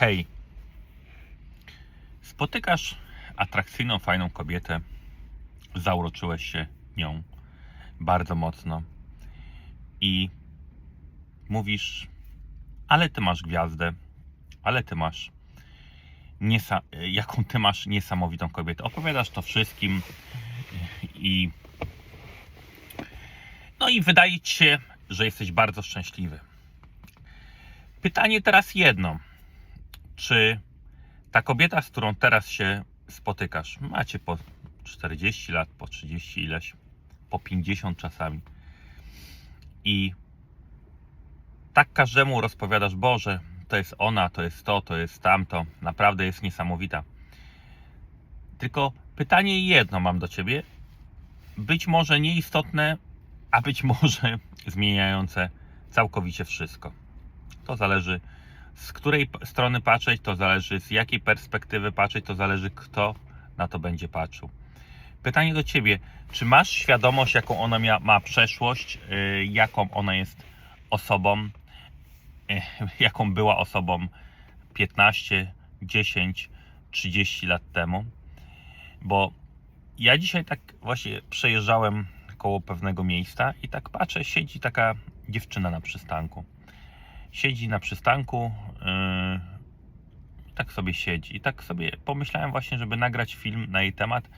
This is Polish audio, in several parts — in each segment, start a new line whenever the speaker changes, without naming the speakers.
Hej, spotykasz atrakcyjną, fajną kobietę, zauroczyłeś się nią bardzo mocno i mówisz, ale ty masz gwiazdę, ale ty masz niesa- jaką ty masz niesamowitą kobietę. Opowiadasz to wszystkim i no i wydaje ci się, że jesteś bardzo szczęśliwy. Pytanie teraz jedno. Czy ta kobieta, z którą teraz się spotykasz, macie po 40 lat, po 30 ileś, po 50 czasami i tak każdemu rozpowiadasz, Boże, to jest ona, to jest to, to jest tamto, naprawdę jest niesamowita. Tylko pytanie jedno mam do ciebie, być może nieistotne, a być może zmieniające całkowicie wszystko. To zależy z której strony patrzeć, to zależy z jakiej perspektywy patrzeć, to zależy kto na to będzie patrzył. Pytanie do ciebie, czy masz świadomość, jaką ona mia, ma przeszłość, yy, jaką ona jest osobą, yy, jaką była osobą 15, 10, 30 lat temu? Bo ja dzisiaj tak właśnie przejeżdżałem koło pewnego miejsca i tak patrzę, siedzi taka dziewczyna na przystanku. Siedzi na przystanku, yy, tak sobie siedzi. I tak sobie pomyślałem właśnie, żeby nagrać film na jej temat,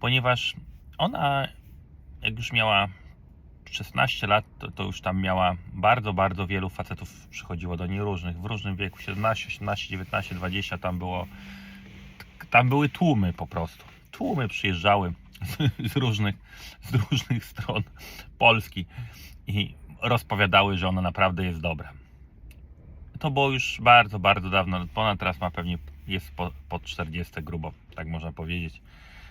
ponieważ ona, jak już miała 16 lat, to, to już tam miała bardzo, bardzo wielu facetów przychodziło do niej różnych, w różnym wieku, 17, 18, 19, 20, tam było, tam były tłumy po prostu. Tłumy przyjeżdżały z, z różnych, z różnych stron Polski i rozpowiadały, że ona naprawdę jest dobra. To było już bardzo, bardzo dawno. Ona teraz ma pewnie jest po, pod 40 grubo, tak można powiedzieć.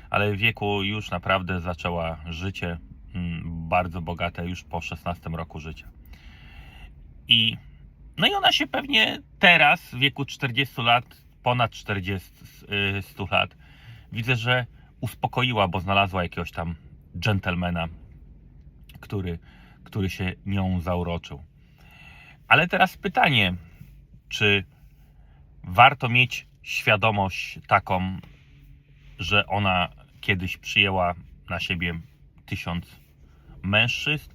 Ale w wieku już naprawdę zaczęła życie mm, bardzo bogate już po 16 roku życia. I no i ona się pewnie teraz w wieku 40 lat, ponad 40 y, 100 lat, widzę, że uspokoiła, bo znalazła jakiegoś tam dżentelmena, który, który się nią zauroczył. Ale teraz pytanie, czy warto mieć świadomość taką, że ona kiedyś przyjęła na siebie tysiąc mężczyzn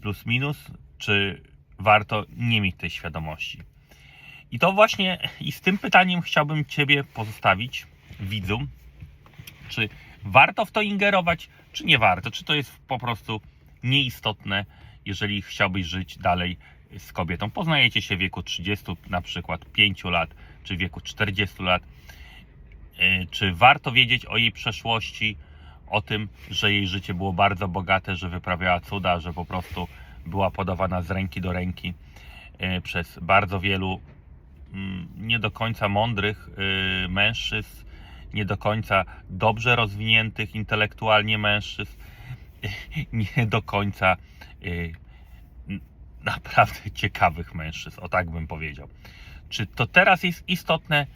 plus minus, czy warto nie mieć tej świadomości? I to właśnie i z tym pytaniem chciałbym Ciebie pozostawić, widzu, czy warto w to ingerować, czy nie warto? Czy to jest po prostu nieistotne, jeżeli chciałbyś żyć dalej z kobietą? Poznajecie się w wieku 30, na przykład 5 lat, czy w wieku 40 lat. Yy, Czy warto wiedzieć o jej przeszłości, o tym, że jej życie było bardzo bogate, że wyprawiała cuda, że po prostu była podawana z ręki do ręki yy, przez bardzo wielu mm, nie do końca mądrych yy, mężczyzn, nie do końca dobrze rozwiniętych intelektualnie mężczyzn, nie do końca naprawdę ciekawych mężczyzn, o tak bym powiedział. Czy to teraz jest istotne?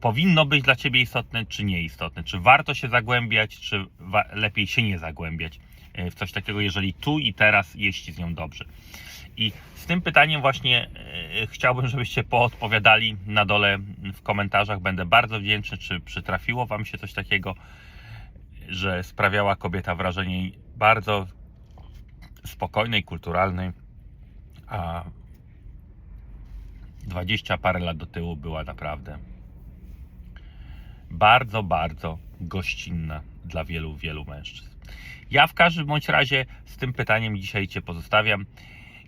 Powinno być dla Ciebie istotne, czy nieistotne? Czy warto się zagłębiać, czy lepiej się nie zagłębiać y, w coś takiego, jeżeli tu i teraz jest Ci z nią dobrze? I z tym pytaniem właśnie e, chciałbym, żebyście poodpowiadali na dole w komentarzach. Będę bardzo wdzięczny, czy przytrafiło Wam się coś takiego, że sprawiała kobieta wrażenie bardzo spokojnej, kulturalnej, a 20 parę lat do tyłu była naprawdę bardzo, bardzo gościnna dla wielu, wielu mężczyzn. Ja w każdym bądź razie z tym pytaniem dzisiaj Cię pozostawiam.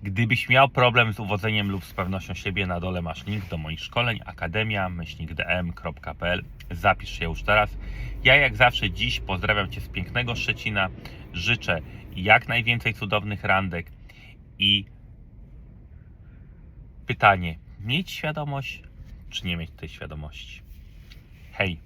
Gdybyś miał problem z uwodzeniem lub z pewnością siebie, na dole masz link do moich szkoleń akademia-dm.pl. Zapisz się już teraz. Ja jak zawsze dziś pozdrawiam Cię z pięknego Szczecina. Życzę jak najwięcej cudownych randek i pytanie, mieć świadomość, czy nie mieć tej świadomości? Hej!